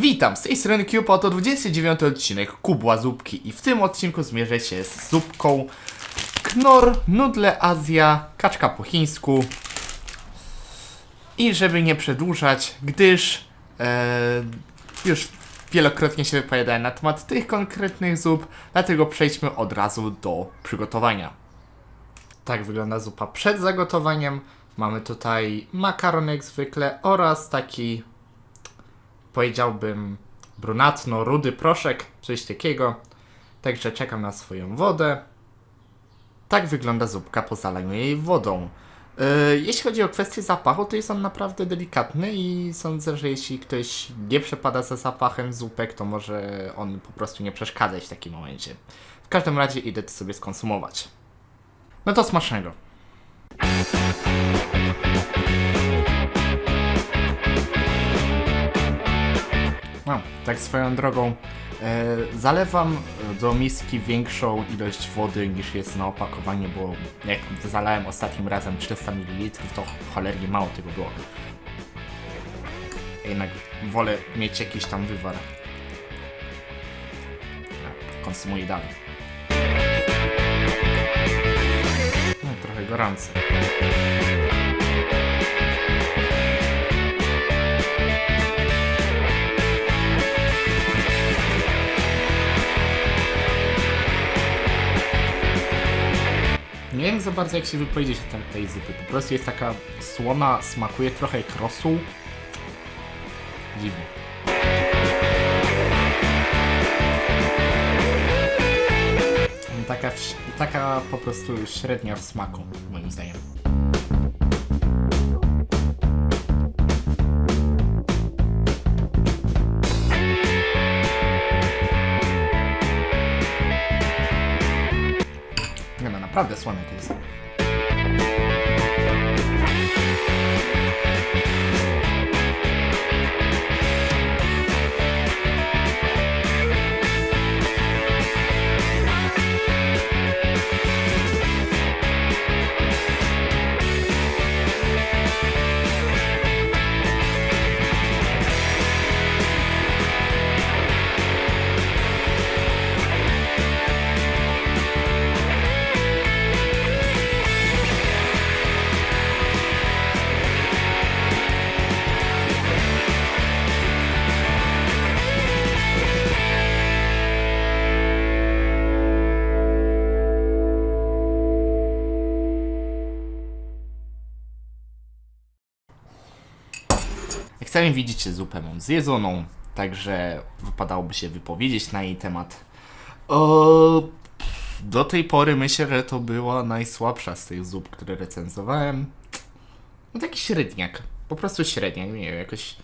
Witam, z tej strony Cube, to 29 odcinek Kubła Zupki i w tym odcinku zmierzę się z zupką Knor, Nudle Azja, kaczka po chińsku i żeby nie przedłużać, gdyż e, już wielokrotnie się wypowiadałem na temat tych konkretnych zup, dlatego przejdźmy od razu do przygotowania. Tak wygląda zupa przed zagotowaniem. Mamy tutaj makaron jak zwykle oraz taki powiedziałbym brunatno, rudy proszek, coś takiego. Także czekam na swoją wodę. Tak wygląda zupka po zalaniu jej wodą. Yy, jeśli chodzi o kwestię zapachu, to jest on naprawdę delikatny i sądzę, że jeśli ktoś nie przepada za zapachem zupek, to może on po prostu nie przeszkadzać w takim momencie. W każdym razie idę to sobie skonsumować. No to smacznego. No, tak swoją drogą. E, zalewam do miski większą ilość wody niż jest na opakowaniu, bo jak zalałem ostatnim razem 400 ml, to cholernie mało tego było. Jednak wolę mieć jakiś tam wywar. Ja Konsumuję dalej. No, trochę gorący. Za bardzo jak się wypowiedzieć na tej zupy. Po prostu jest taka słona, smakuje trochę jak rosół. Dziwnie. Taka, taka po prostu średnia w smaku, moim zdaniem. Nie no, naprawdę słone to Jak sami widzicie, zupę mam zjedzoną, także wypadałoby się wypowiedzieć na jej temat. O, do tej pory myślę, że to była najsłabsza z tych zup, które recenzowałem. No taki średniak, po prostu średniak, nie wiem, jakoś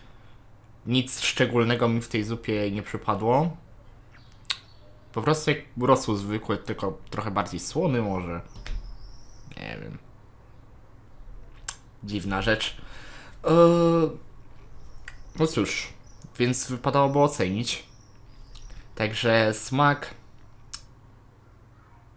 nic szczególnego mi w tej zupie nie przypadło. Po prostu jak rosół zwykły, tylko trochę bardziej słony może. Nie wiem. Dziwna rzecz. Eee, no cóż, więc wypadałoby ocenić. Także smak.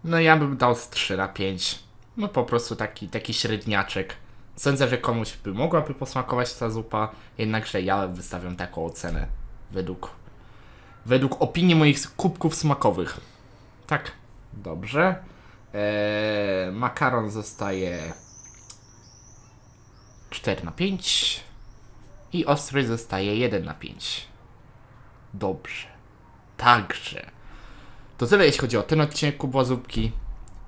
No ja bym dał z 3 na 5. No po prostu taki, taki średniaczek. Sądzę, że komuś by mogłaby posmakować ta zupa, jednakże ja wystawiam taką ocenę według, według opinii moich kubków smakowych. Tak, dobrze. Eee, makaron zostaje 4 na 5 i ostry zostaje 1 na 5. Dobrze. Także. To tyle jeśli chodzi o ten odcinek Kubła Zupki.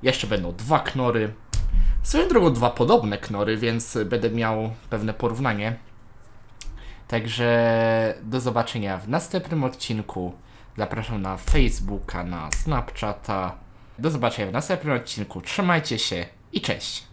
Jeszcze będą dwa knory. Swoją drogą dwa podobne knory, więc będę miał pewne porównanie. Także do zobaczenia w następnym odcinku. Zapraszam na Facebooka, na Snapchata. Do zobaczenia w następnym odcinku. Trzymajcie się i cześć.